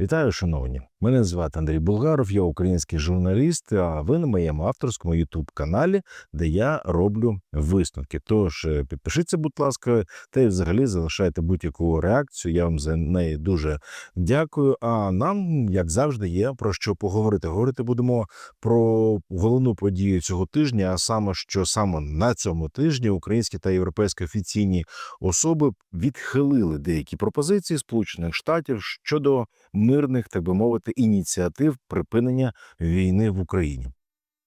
Вітаю, шановні! Мене звати Андрій Булгаров, я український журналіст. А ви на моєму авторському youtube каналі, де я роблю висновки. Тож е, підпишіться, будь ласка, та й взагалі залишайте будь-яку реакцію. Я вам за неї дуже дякую. А нам, як завжди, є про що поговорити. Говорити будемо про головну подію цього тижня, а саме що саме на цьому тижні українські та європейські офіційні особи відхилили деякі пропозиції Сполучених Штатів щодо мирних, так би мовити, ініціатив припинення війни в Україні.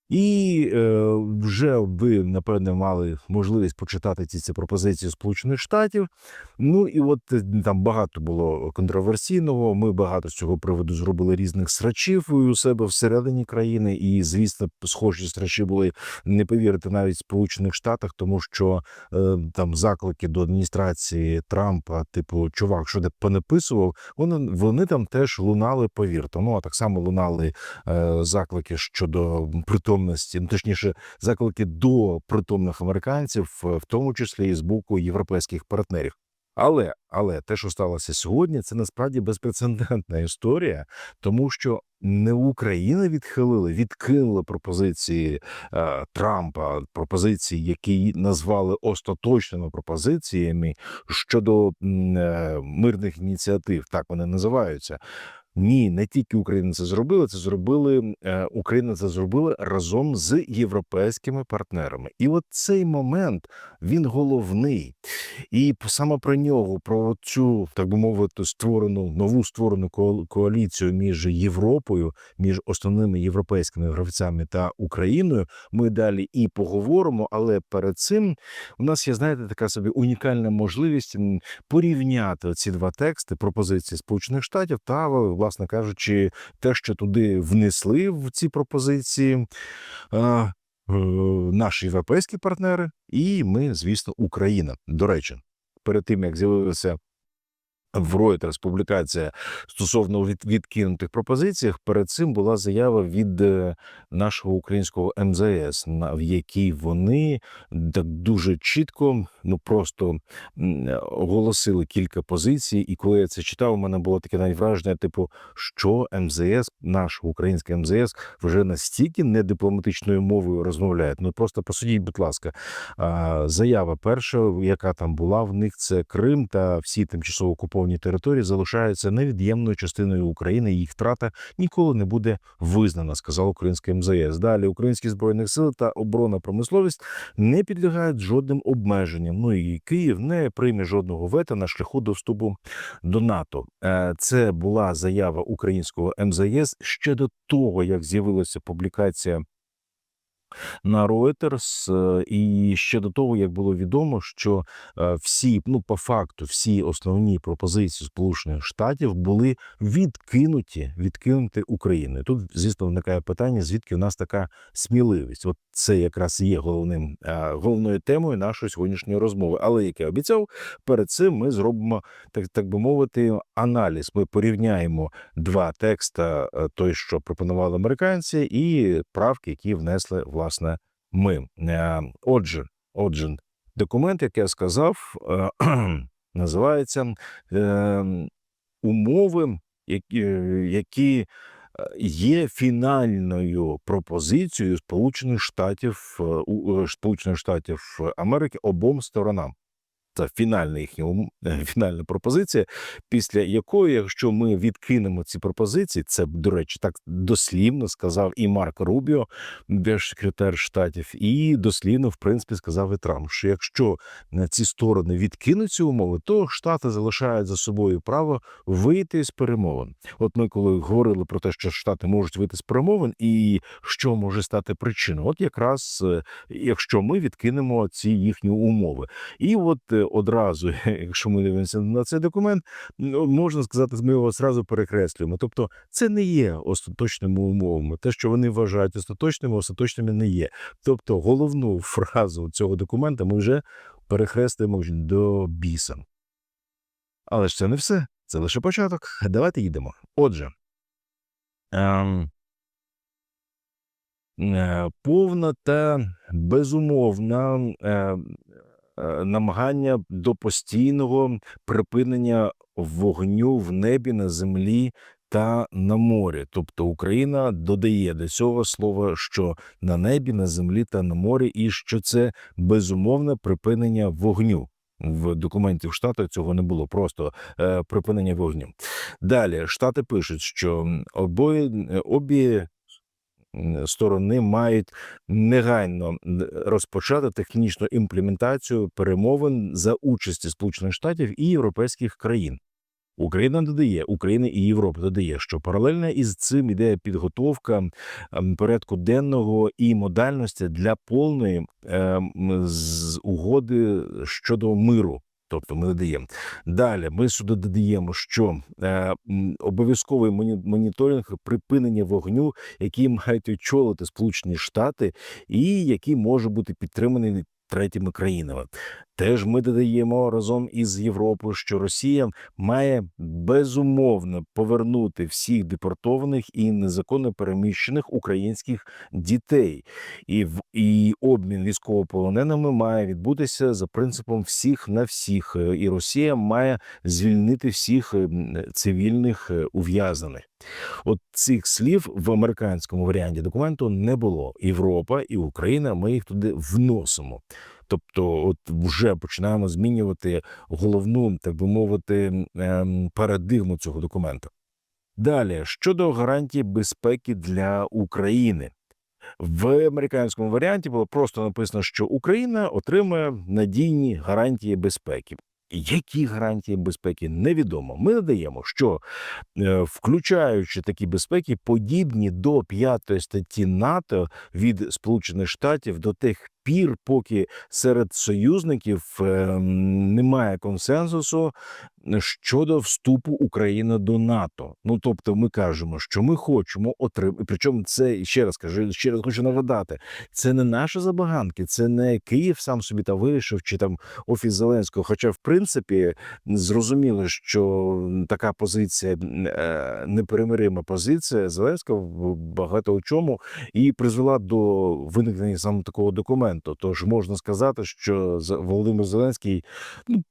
І е, вже ви напевне мали можливість почитати ці, ці пропозиції Сполучених Штатів. Ну і от е, там багато було контроверсійного. Ми багато з цього приводу зробили різних срачів у себе всередині країни. І звісно, схожі срачі були не повірити навіть в Сполучених Штатах, тому що е, там заклики до адміністрації Трампа, типу, чувак, що де понаписував, вони вони там теж лунали. Повірте. Ну а так само лунали е, заклики щодо притомності, ну точніше, заклики до притомних американців, е, в тому числі і з боку європейських партнерів. Але але те, що сталося сьогодні, це насправді безпрецедентна історія, тому що не Україна відхилила, відкинула пропозиції е, Трампа, пропозиції, які назвали остаточними пропозиціями щодо е, мирних ініціатив. Так вони називаються. Ні, не тільки Україна це зробила, це зробили е, Україна це зробила разом з європейськими партнерами. І от цей момент він головний. І саме про нього, про цю так би мовити, створену нову створену ко- коаліцію між Європою, між основними європейськими гравцями та Україною. Ми далі і поговоримо. Але перед цим у нас є, знаєте, така собі унікальна можливість порівняти ці два тексти пропозиції Сполучених Штатів та, власне кажучи, те, що туди внесли в ці пропозиції. е, Наші європейські партнери, і ми, звісно, Україна. До речі, перед тим як з'явилася в Reuters публікація стосовно відкинутих пропозиціях. Перед цим була заява від е, нашого українського МЗС, в якій вони так дуже чітко, ну просто оголосили кілька позицій. І коли я це читав, у мене було таке навіть враження, типу, що МЗС, наш український МЗС, вже настільки недипломатичною мовою розмовляє. Ну просто посудіть, будь ласка, заява перша, яка там була в них, це Крим та всі тимчасово окуповані території залишаються невід'ємною частиною України. і Їх втрата ніколи не буде визнана, сказав український МЗС. Далі українські збройні сили та оборонна промисловість не підлягають жодним обмеженням. Ну і Київ не прийме жодного вето на шляху до вступу до НАТО. Е, Це була заява українського МЗС ще до того, як з'явилася публікація на Reuters, е, і ще до того, як було відомо, що е, всі, ну по факту, всі основні пропозиції Сполучених Штатів були відкинуті, відкинуті Україною. Тут, звісно, виникає питання, звідки у нас така сміливість. От це якраз є головним е, головною темою нашої сьогоднішньої розмови. Але як я обіцяв, перед цим ми зробимо так, так би мовити, аналіз. Ми порівняємо два текста: той, що пропонували американці, і правки, які внесли власне ми. Е, Отже, отже, документ, як я сказав, е, називається е, умови, які, є фінальною пропозицією Сполучених Штатів Сполучених Штатів Америки обом сторонам. Це фінальна їхня е, фінальна пропозиція, після якої, якщо ми відкинемо ці пропозиції, це до речі, так дослівно сказав і Марк Рубіо, держсекретар штатів, і дослівно, в принципі, сказав і Трамп, що якщо ці сторони відкинуть ці умови, то штати залишають за собою право вийти з перемовин. От ми коли говорили про те, що штати можуть вийти з перемовин, і що може стати причиною, от якраз е, якщо ми відкинемо ці їхні умови. І от е, одразу, якщо ми дивимося на цей документ, можна сказати, ми його зразу перекреслюємо. Тобто, це не є остаточними умовами. Те, що вони вважають остаточними, остаточними не є. Тобто, головну фразу цього документа ми вже перехрестимо до біса. Але ж це не все. Це лише початок. Давайте їдемо. Отже. Ем, е, повна та безумовна е, е, намагання до постійного припинення вогню в небі, на землі та на морі. Тобто Україна додає до цього слова, що на небі, на землі та на морі, і що це безумовне припинення вогню. В документі в Штатах цього не було, просто е, припинення вогню. Далі штати пишуть, що обоє обі м, сторони мають негайно розпочати технічну імплементацію перемовин за участі Сполучених Штатів і європейських країн. Україна додає, Україна і Європа додає, що паралельно із цим іде підготовка порядку денного і модальності для повної з угоди щодо миру. Тобто ми додаємо далі. Ми сюди додаємо, що е, обов'язковий моні- моніторинг припинення вогню, який мають очолити Сполучені Штати, і який може бути підтриманий третіми країнами. Теж ми додаємо разом із Європою, що Росія має безумовно повернути всіх депортованих і незаконно переміщених українських дітей, і і обмін військовополоненими має відбутися за принципом всіх на всіх. Е, І Росія має звільнити всіх е, цивільних е, ув'язнених. От цих слів в американському варіанті документу не було. Європа і Україна. Ми їх туди вносимо. Тобто, от вже починаємо змінювати головну, так би мовити, ем, парадигму цього документу. Далі щодо гарантій безпеки для України. В американському варіанті було просто написано, що Україна отримує надійні гарантії безпеки. Які гарантії безпеки невідомо. Ми надаємо, що е, включаючи такі безпеки, подібні до п'ятої статті НАТО від Сполучених Штатів до тих пір, поки серед союзників е, немає консенсусу щодо вступу України до НАТО. Ну тобто, ми кажемо, що ми хочемо отримати. Причому це ще раз кажу, ще раз хочу нагадати. Це не наші забаганки, це не Київ сам собі та вирішив, чи там офіс Зеленського. Хоча, в принципі, зрозуміло, що така позиція е, непримирима позиція Зеленського багато у чому і призвела до виникнення саме такого документу. Тож можна сказати, що Володимир Зеленський ну,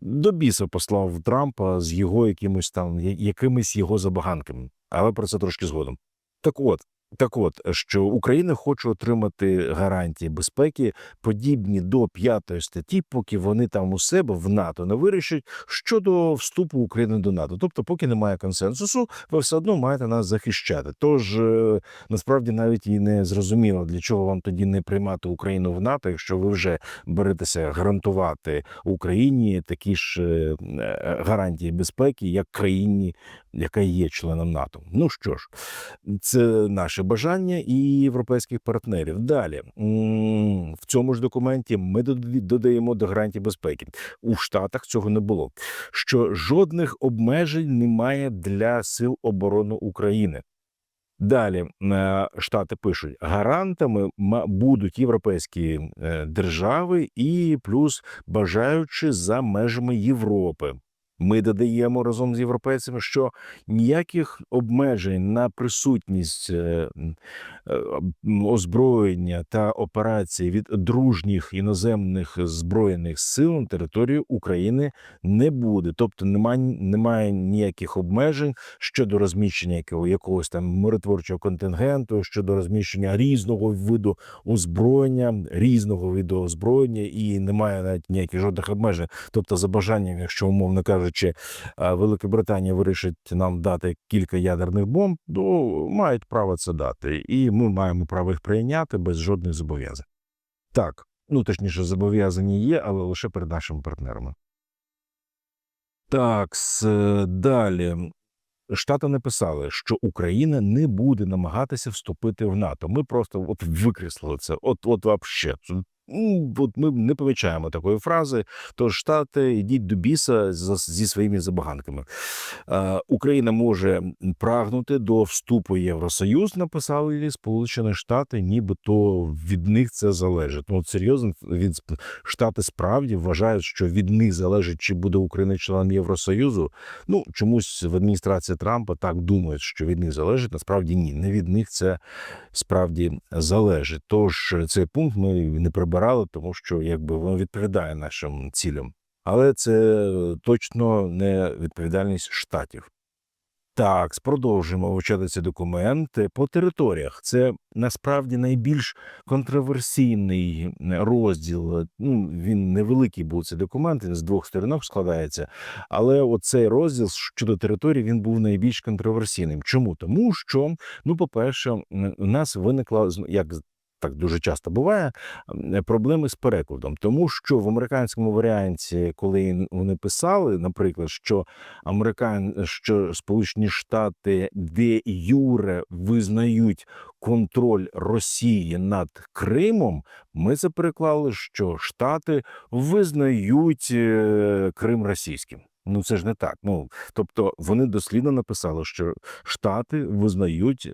до біса послав Трампа з його якимось там якимись його забаганками, але про це трошки згодом. Так от. Так от, що Україна хоче отримати гарантії безпеки, подібні до п'ятої статті, поки вони там у себе в НАТО не вирішать щодо вступу України до НАТО. Тобто, поки немає консенсусу, ви все одно маєте нас захищати. Тож е, насправді навіть і не зрозуміло, для чого вам тоді не приймати Україну в НАТО, якщо ви вже беретеся гарантувати Україні такі ж е, е, гарантії безпеки, як країні, яка є членом НАТО. Ну що ж, це наше бажання і європейських партнерів. Далі в цьому ж документі ми додаємо до гарантій безпеки. У Штатах цього не було. Що жодних обмежень немає для сил оборони України. Далі е, штати пишуть: гарантами будуть європейські е, держави і плюс бажаючи за межами Європи. Ми додаємо разом з європейцями, що ніяких обмежень на присутність е, озброєння та операцій від дружніх іноземних збройних сил на території України не буде. Тобто немає, немає ніяких обмежень щодо розміщення якого, якогось там миротворчого контингенту, щодо розміщення різного виду озброєння, різного виду озброєння, і немає навіть ніяких жодних обмежень. Тобто, за бажанням, якщо умовно кажучи, а, Велика Британія вирішить нам дати кілька ядерних бомб, то мають право це дати, і ми маємо право їх прийняти без жодних зобов'язань. Так, ну точніше, зобов'язання є, але лише перед нашими партнерами. Так, е, далі. Штати написали, що Україна не буде намагатися вступити в НАТО. Ми просто от викреслили це. От, от вообще. Ну, От ми не помічаємо такої фрази. Тож штати йдіть до біса зі своїми забаганками. Е, Україна може прагнути до вступу в Євросоюз, написали Сполучені Штати, нібито від них це залежить. Ну от серйозно, від штати справді вважають, що від них залежить, чи буде Україна членом Євросоюзу. Ну чомусь в адміністрації Трампа так думають, що від них залежить. Насправді ні, не від них це справді залежить. Тож цей пункт ми не прибирали, тому що якби воно відповідає нашим цілям. Але це точно не відповідальність штатів. Так, продовжуємо вивчати ці документи по територіях. Це насправді найбільш контроверсійний е, розділ. Ну він невеликий був цей документ, він з двох сторінок складається. Але оцей розділ щодо території він був найбільш контроверсійним. Чому? Тому що, ну, по-перше, у нас виникла як так дуже часто буває проблеми з перекладом, тому що в американському варіанті, коли вони писали, наприклад, що американ, що Сполучені Штати де юре визнають контроль Росії над Кримом, ми це переклали, що Штати визнають е, Крим російським. Ну це ж не так. Ну тобто вони дослідно написали, що Штати визнають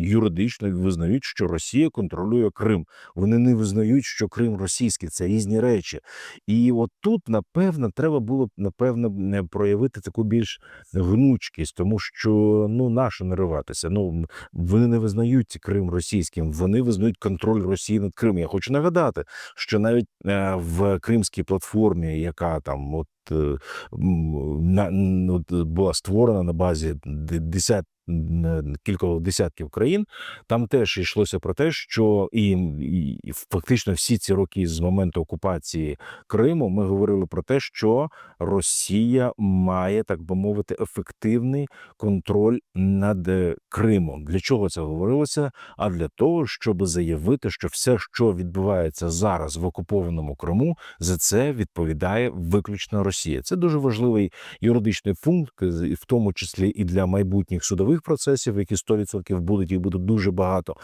юридично визнають, що Росія контролює Крим. Вони не визнають, що Крим російський. Це різні речі. І от тут, напевно, треба було б напевно проявити таку більш гнучкість, тому що ну нащо нариватися? Ну вони не визнають Крим російським, вони визнають контроль Росії над Кримом. Я хочу нагадати, що навіть е, в Кримській платформі, яка там от, була створена на базі де- десят кількох десятків країн, там теж йшлося про те, що і, і, фактично всі ці роки з моменту окупації Криму ми говорили про те, що Росія має, так би мовити, ефективний контроль над е, Кримом. Для чого це говорилося? А для того, щоб заявити, що все, що відбувається зараз в окупованому Криму, за це відповідає виключно Росія. Це дуже важливий юридичний пункт, в тому числі і для майбутніх судових процесів, які 100% будуть, їх буде дуже багато.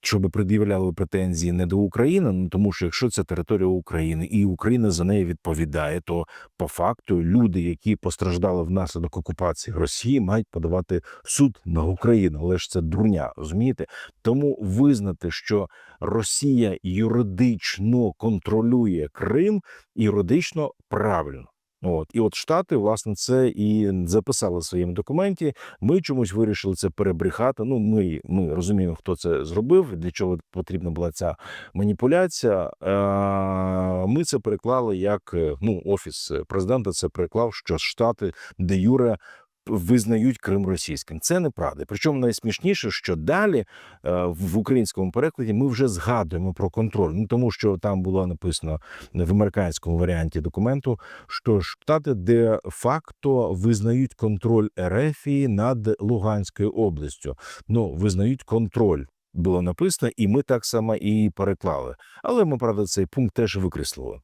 Щоб пред'являли претензії не до України, ну тому що якщо це територія України і Україна за неї відповідає, то по факту люди, які постраждали внаслідок окупації Росії, мають подавати суд на Україну. Але ж це дурня, розумієте? Тому визнати, що Росія юридично контролює Крим, юридично правильно. От і от Штати, власне, це і записали в своєму документі. Ми чомусь вирішили це перебрехати. Ну, ми, ми розуміємо, хто це зробив, для чого потрібна була ця маніпуляція. Е, Ми це переклали як е, ну, офіс президента. Це переклав, що Штати де юре визнають Крим російським. Це неправда. Причому найсмішніше, що далі е, в українському перекладі ми вже згадуємо про контроль. Ну тому що там було написано в американському варіанті документу, що штати де факто визнають контроль Ерефії над Луганською областю. Ну визнають контроль. Було написано, і ми так само і переклали. Але ми правда цей пункт теж викреслили.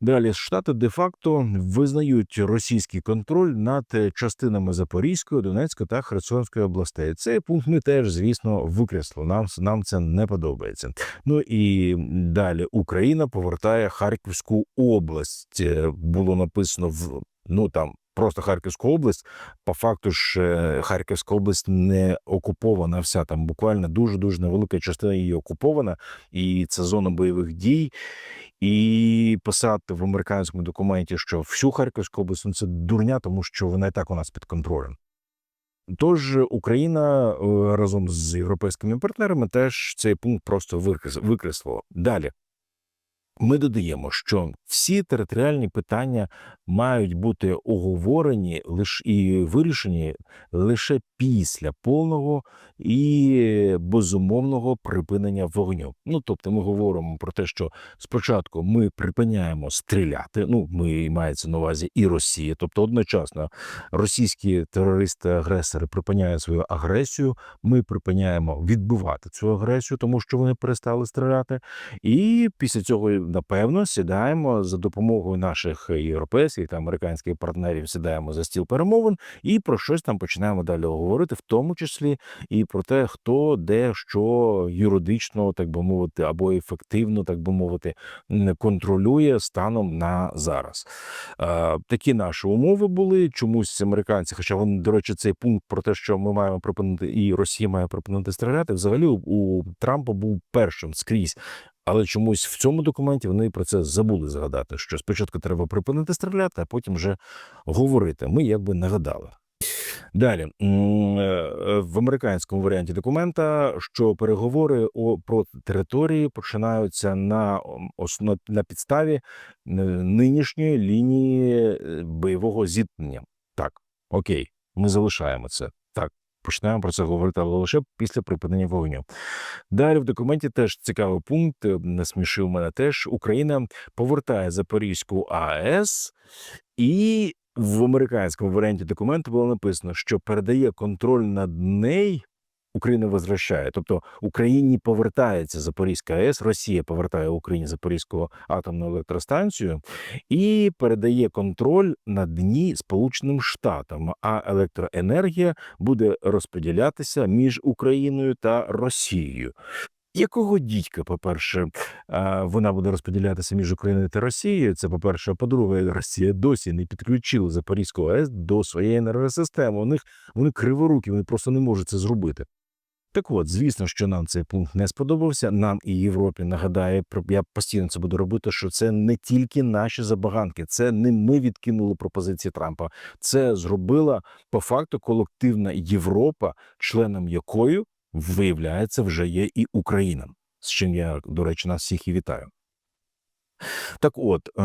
Далі штати де-факто визнають російський контроль над е, частинами Запорізької, Донецької та Херсонської областей. Цей пункт ми теж, звісно, викресли. Нам нам це не подобається. Ну і далі Україна повертає Харківську область. Е, Було написано в ну там. Просто Харківську область, по факту ж е, Харківська область не окупована вся там буквально дуже дуже невелика частина її окупована, і це зона бойових дій. І писати в американському документі, що всю Харківську область ну, це дурня, тому що вона і так у нас під контролем. Тож Україна е, разом з європейськими партнерами теж цей пункт просто викреслила. Далі ми додаємо, що всі територіальні питання мають бути оговорені лише і вирішені лише після повного і безумовного припинення вогню. Ну тобто, ми говоримо про те, що спочатку ми припиняємо стріляти. Ну, ми мається на увазі і Росія, тобто одночасно російські терористи-агресори припиняють свою агресію. Ми припиняємо відбивати цю агресію, тому що вони перестали стріляти. І після цього, напевно, сідаємо за допомогою наших європейських та американських партнерів, сідаємо за стіл перемовин і про щось там починаємо далі говорити, в тому числі і про те, хто де що юридично, так би мовити, або ефективно, так би мовити, контролює станом на зараз. Е, такі наші умови були. Чомусь американці, хоча вони, до речі, цей пункт про те, що ми маємо припинити, і Росія має припинити стріляти, взагалі у Трампа був першим скрізь. Але чомусь в цьому документі вони про це забули згадати, що спочатку треба припинити стріляти, а потім вже говорити. Ми якби нагадали. Далі е, в американському варіанті документа, що переговори про території починаються на на підставі е, нинішньої лінії е, бойового зіткнення. Так, окей. ми залишаємо це. Так, почнемо про це говорити, але лише після припинення вогню. Далі в документі теж цікавий пункт, е, насмішив мене теж. Україна повертає Запорізьку АЕС, і в американському варіанті документу було написано, що передає контроль над нею. Україна возвращає, тобто Україні повертається Запорізька АЕС, Росія повертає Україні Запорізьку атомну електростанцію і передає контроль над ній Сполученим Штатам. А електроенергія буде розподілятися між Україною та Росією. Якого дідька, по-перше, вона буде розподілятися між Україною та Росією? Це по-перше, а по-друге, Росія досі не підключила Запорізьку АЕС до своєї енергосистеми. У них вони криворукі, вони просто не можуть це зробити. Так от, звісно, що нам цей пункт не сподобався. Нам і Європі нагадає, про- я постійно це буду робити. Що це не тільки наші забаганки, це не ми відкинули пропозиції Трампа. Це зробила по факту колективна Європа, членом якої виявляється вже є і Україна. З чим я, до речі, нас всіх і вітаю. Так от, е,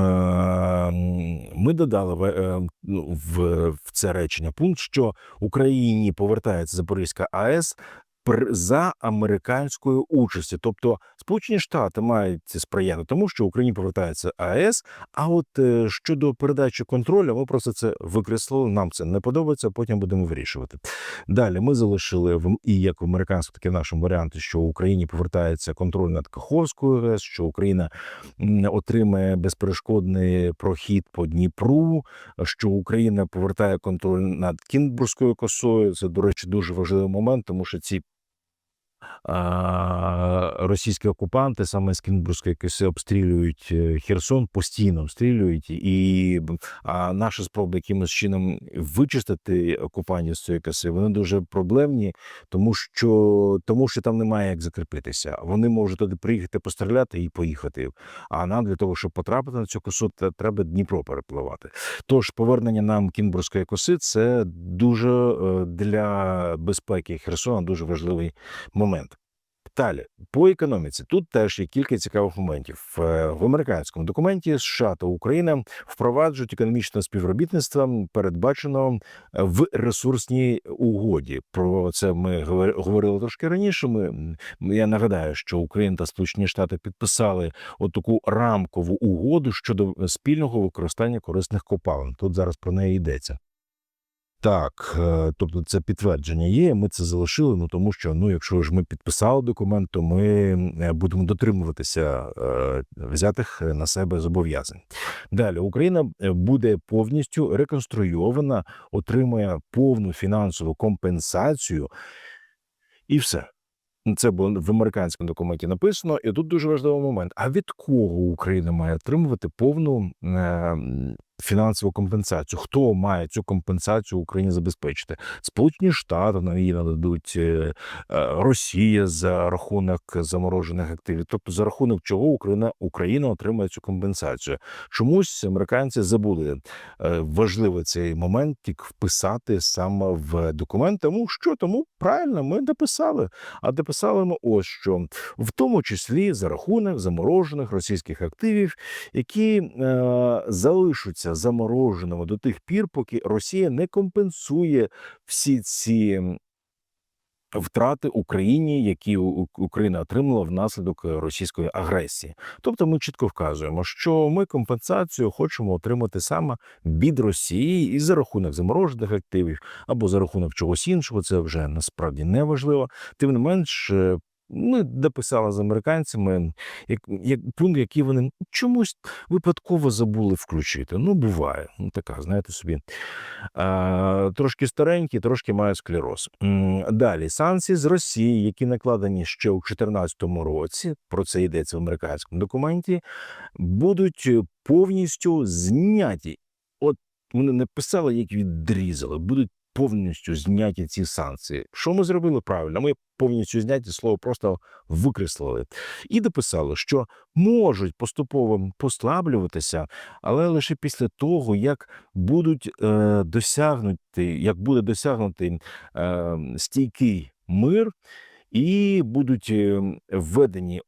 ми додали в, е, ну, в, це речення пункт, що Україні повертається Запорізька АЕС за американською участі. Тобто Сполучені Штати мають сприяти тому, що Україні повертається АЕС. А от е, щодо передачі контролю, ми просто це викреслили. Нам це не подобається. Потім будемо вирішувати. Далі ми залишили в і як в американському, так і в нашому варіанті, що Україні повертається контроль над Каховською ГЕС, що Україна отримає безперешкодний прохід по Дніпру, що Україна повертає контроль над Кінбурзькою косою. Це, до речі, дуже важливий момент, тому що ці uh, російські окупанти саме з Кінбурзької коси обстрілюють е, Херсон, постійно обстрілюють, і а наші спроби якимось чином вичистити окупантів з цієї коси, вони дуже проблемні, тому що тому що там немає як закріпитися. Вони можуть туди приїхати, постріляти і поїхати. А нам для того, щоб потрапити на цю косу, треба Дніпро перепливати. Тож повернення нам Кінбурзької коси це дуже е, для безпеки Херсона дуже важливий момент. Далі по економіці тут теж є кілька цікавих моментів Е, в американському документі. США та Україна впроваджують економічне співробітництво, передбачено е, в ресурсній угоді. Про це ми говор- говорили трошки раніше. Ми я нагадаю, що Україна та Сполучені Штати підписали отаку рамкову угоду щодо спільного використання корисних копалин. Тут зараз про неї йдеться. Так, е, тобто це підтвердження є. Ми це залишили. Ну тому що ну, якщо ж ми підписали документ, то ми е, будемо дотримуватися е, взятих на себе зобов'язань. Далі Україна буде повністю реконструйована, отримує повну фінансову компенсацію, і все. Це було в американському документі написано, і тут дуже важливий момент. А від кого Україна має отримувати повну фінансову компенсацію? Хто має цю компенсацію Україні забезпечити? Сполучені Штати на її нададуть е, е, Росія за рахунок заморожених активів. Тобто, за рахунок чого Україна Україна отримає цю компенсацію? Чомусь американці забули е, важливий цей момент тільки вписати саме в документ. Тому що тому правильно ми дописали. А дописали ми ось що в тому числі за рахунок заморожених російських активів, які е, залишаться замороженими до тих пір, поки Росія не компенсує всі ці. Втрати Україні, які Україна отримала внаслідок е, російської агресії, тобто ми чітко вказуємо, що ми компенсацію хочемо отримати саме від Росії і за рахунок заморожених активів або за рахунок чогось іншого. Це вже насправді не важливо. Тим не менш, е, ми дописали з американцями як, як пункт, який вони чомусь випадково забули включити. Ну, буває. Ну, така, знаєте собі. А, трошки старенький, трошки має склероз. Далі санкції з Росії, які накладені ще у 2014 році, про це йдеться в американському документі, будуть повністю зняті. От вони не писали, як відрізали, будуть повністю зняті ці санкції. Що ми зробили правильно? Ми повністю зняті слово просто викреслили і дописали, що можуть поступово послаблюватися, але лише після того, як будуть е, досягнути, як буде досягнутий е, стійкий мир, і будуть е, введені.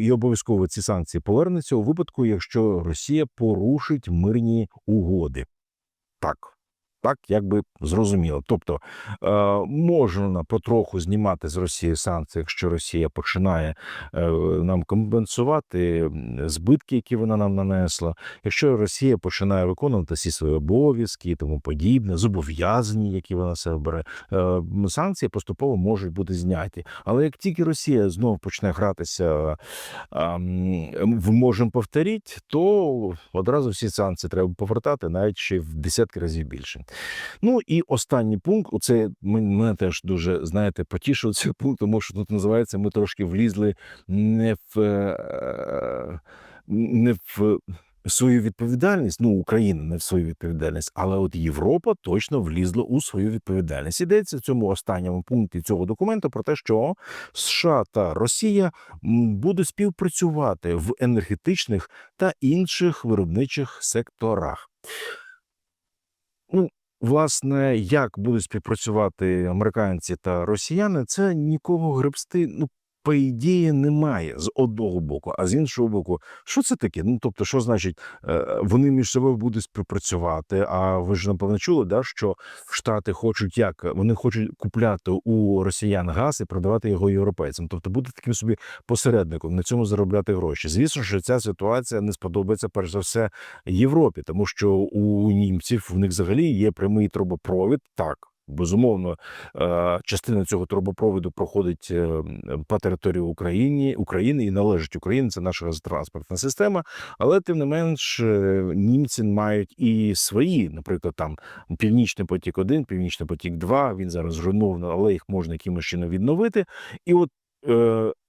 І обов'язково ці санкції повернуться у випадку, якщо Росія порушить мирні угоди. Так, так якби зрозуміло. Тобто е, можна потроху знімати з Росії санкції, якщо Росія починає е, нам компенсувати збитки, які вона нам нанесла. Якщо Росія починає виконувати всі свої обов'язки і тому подібне, зобов'язання, які вона себе бере, е, санкції поступово можуть бути зняті. Але як тільки Росія знову почне гратися в можемо повторити, то одразу всі санкції треба повертати навіть ще в десятки разів більше. Ну і останній пункт, оце мене теж дуже знаєте, потішив цей пункт, тому що тут називається ми трошки влізли не в е, не в свою відповідальність. Ну, Україна не в свою відповідальність, але от Європа точно влізла у свою відповідальність. Ідеться в цьому останньому пункті цього документу про те, що США та Росія будуть співпрацювати в енергетичних та інших виробничих секторах. Ну, власне, як будуть співпрацювати американці та росіяни, це нікого гребсти, ну, по ідеї, немає з одного боку, а з іншого боку, що це таке? Ну, тобто, що значить, е, вони між собою будуть співпрацювати. А ви ж напевно чули, да, що Штати хочуть як вони хочуть купляти у росіян газ і продавати його європейцям. Тобто бути таким собі посередником, на цьому заробляти гроші. Звісно, що ця ситуація не сподобається перш за все Європі, тому що у німців в них взагалі є прямий трубопровід. Так. Безумовно, е, частина цього трубопроводу проходить е, по території України України і належить Україні. Це наша транспортна система. Але тим не менш, е, німці мають і свої, наприклад, там Північний потік 1 Північний потік 2 Він зараз зруйнований, але їх можна якимось чином відновити. І от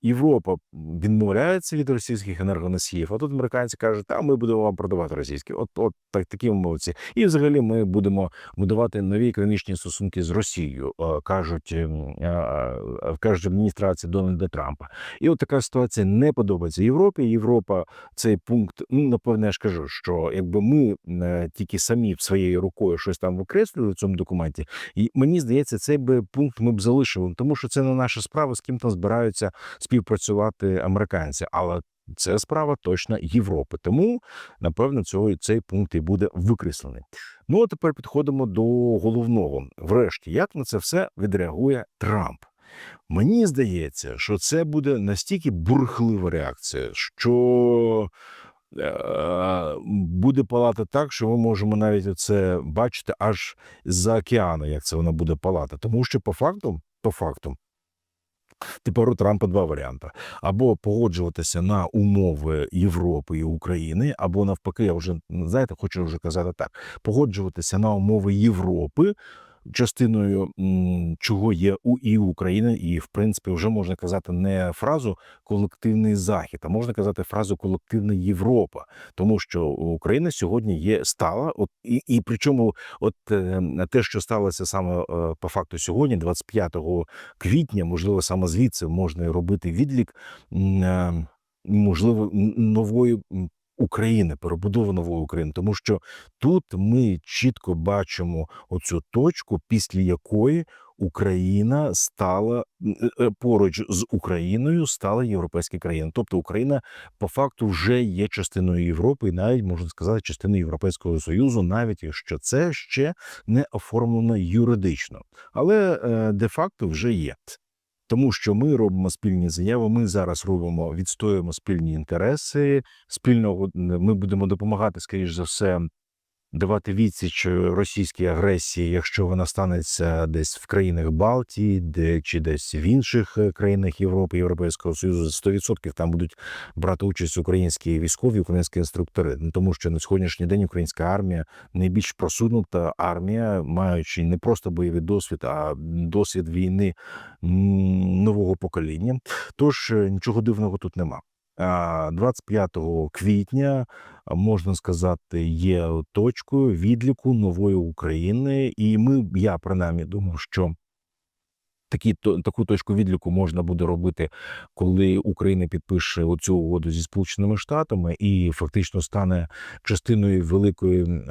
Європа відмовляється від російських енергоносіїв, а тут американці кажуть, а ми будемо вам продавати російські. От, от так такі мовці. І взагалі ми будемо будувати нові економічні стосунки з Росією, е, кажуть, ем, е, е, кажуть адміністрація Дональда Трампа. І от така ситуація не подобається Європі. Європа цей пункт, ну напевне, я ж кажу, що якби ми тільки самі своєю рукою щось там викреслили в цьому документі, і мені здається, цей би пункт ми б залишили, тому що це не наша справа, з ким там збираються співпрацювати американці, але це справа точно Європи. Тому напевно цього цей пункт і буде викреслений. Ну а тепер підходимо до головного. Врешті, як на це все відреагує Трамп? Мені здається, що це буде настільки бурхлива реакція, що е, буде палати так, що ми можемо навіть це бачити аж за океану, як це вона буде палати. Тому що по факту, по факту, Тепер у Трампа два варіанти: або погоджуватися на умови Європи і України, або навпаки, я вже знаєте, хочу вже казати так: погоджуватися на умови Європи, частиною чого є у і України, і в принципі вже можна казати не фразу колективний захід, а можна казати фразу колективна Європа, тому що Україна сьогодні є стала, от і, і причому, от е, те, що сталося саме е, по факту сьогодні, 25 квітня, можливо, саме звідси можна робити відлік, е, можливо, нової України, перебудови нової України, тому що тут ми чітко бачимо оцю точку, після якої Україна стала е, е, поруч з Україною стала європейська країна. Тобто Україна по факту вже є частиною Європи, і навіть можна сказати, частиною Європейського союзу, навіть якщо це ще не оформлено юридично, але е, де-факто вже є. Тому що ми робимо спільні заяви. Ми зараз робимо, відстоюємо спільні інтереси. Спільного ми будемо допомагати, скоріш за все, давати відсіч російській агресії, якщо вона станеться десь в країнах Балтії, де чи десь в інших е, країнах Європи, Європейського Союзу, 100% там будуть брати участь українські військові, українські інструктори. Ну тому що на сьогоднішній день українська армія найбільш просунута армія, маючи не просто бойовий досвід, а досвід війни нового покоління. Тож е, нічого дивного тут нема. А 25 квітня можна сказати, є точкою відліку нової України, і ми, я принаймні думав, що такі то таку точку відліку можна буде робити, коли Україна підпише оцю угоду зі Сполученими Штатами і фактично стане частиною великої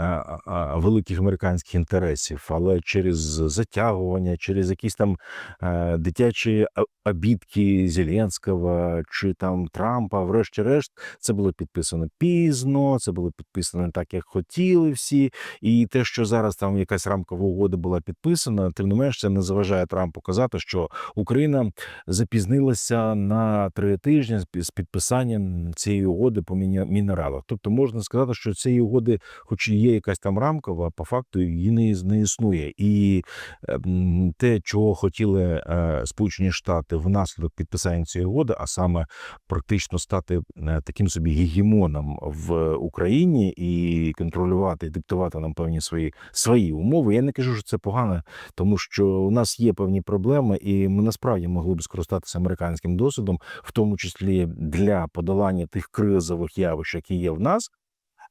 великих американських інтересів, але через затягування, через якісь там е, дитячі обідки Зеленського чи там Трампа, врешті-решт, це було підписано пізно, це було підписано так, як хотіли всі. І те, що зараз там якась рамкова угода була підписана, тим не менш це не заважає Трампу казати, що Україна запізнилася на три тижні з підписанням цієї угоди по мінералах. Тобто можна сказати, що цієї угоди, хоч і є якась там рамкова, по факту її не, не існує. І ем, те, чого хотіли е, Сполучені Штати внаслідок підписання цієї угоди, а саме практично стати е, таким собі гегемоном в Україні і контролювати, і диктувати нам певні свої свої умови. Я не кажу, що це погано, тому що у нас є певні проблеми, і ми насправді могли б скористатися американським досвідом, в тому числі для подолання тих кризових явищ, які є в нас.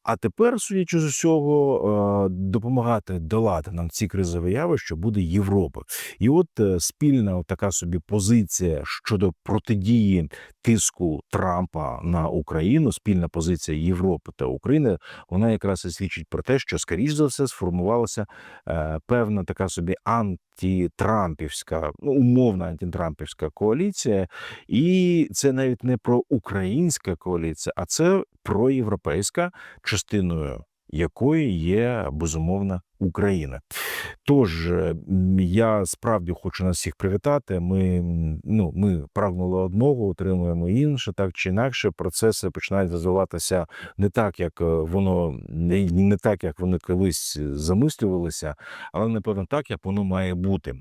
А тепер, судячи з усього, е, допомагати долати нам ці кризові явища буде Європа. І от е, спільна така собі позиція щодо протидії тиску Трампа на Україну, спільна позиція Європи та України, вона якраз і свідчить про те, що скоріш за все сформувалася е, певна така собі антитрампівська, ну умовна антитрампівська коаліція, і це навіть не про українська коаліція, а це проєвропейська, частиною якої є безумовно Україна. Тож я справді хочу нас всіх привітати. Ми ну ми прагнули одного, отримуємо інше, так чи інакше. Процеси починають розвиватися не так, як е, воно не, не так, як вони колись замислювалися, але напевно так, як воно має бути.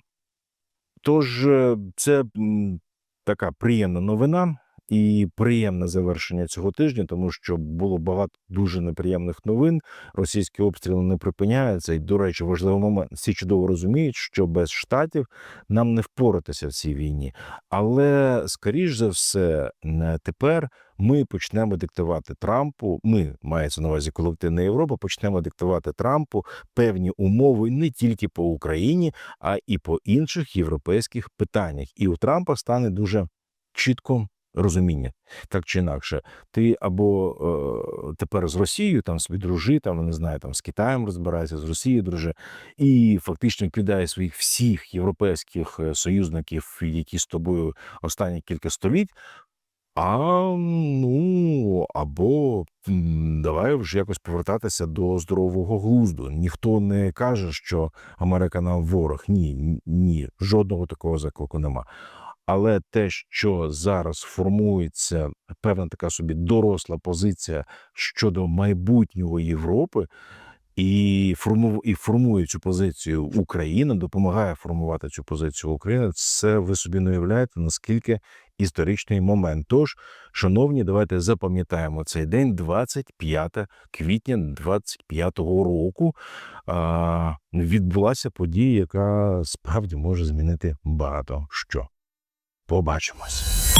Тож е, це така приємна новина і приємне завершення цього тижня, тому що було багато дуже неприємних новин. Російські обстріли не припиняються. І, до речі, важливий момент. Всі чудово розуміють, що без штатів нам не впоратися в цій війні. Але скоріш за все, тепер ми почнемо диктувати Трампу. Ми мається на увазі колективна Європа, почнемо диктувати Трампу певні умови не тільки по Україні, а і по інших європейських питаннях. І у Трампа стане дуже чітко розуміння, так чи інакше. Ти або е, тепер з Росією там собі дружи, там не знаю, там з Китаєм розбирається, з Росією дружи, і фактично кидає своїх всіх європейських е, союзників, які з тобою останні кілька століть. А ну або давай вже якось повертатися до здорового глузду. Ніхто не каже, що Америка нам ворог. Ні, ні, жодного такого заклику нема. Але те, що зараз формується певна така собі доросла позиція щодо майбутнього Європи, і формує, і формує цю позицію Україна, допомагає формувати цю позицію Україна. Це ви собі не уявляєте, наскільки історичний момент. Тож, шановні, давайте запам'ятаємо цей день, 25 квітня 25-го року. Відбулася подія, яка справді може змінити багато що. Побачимось.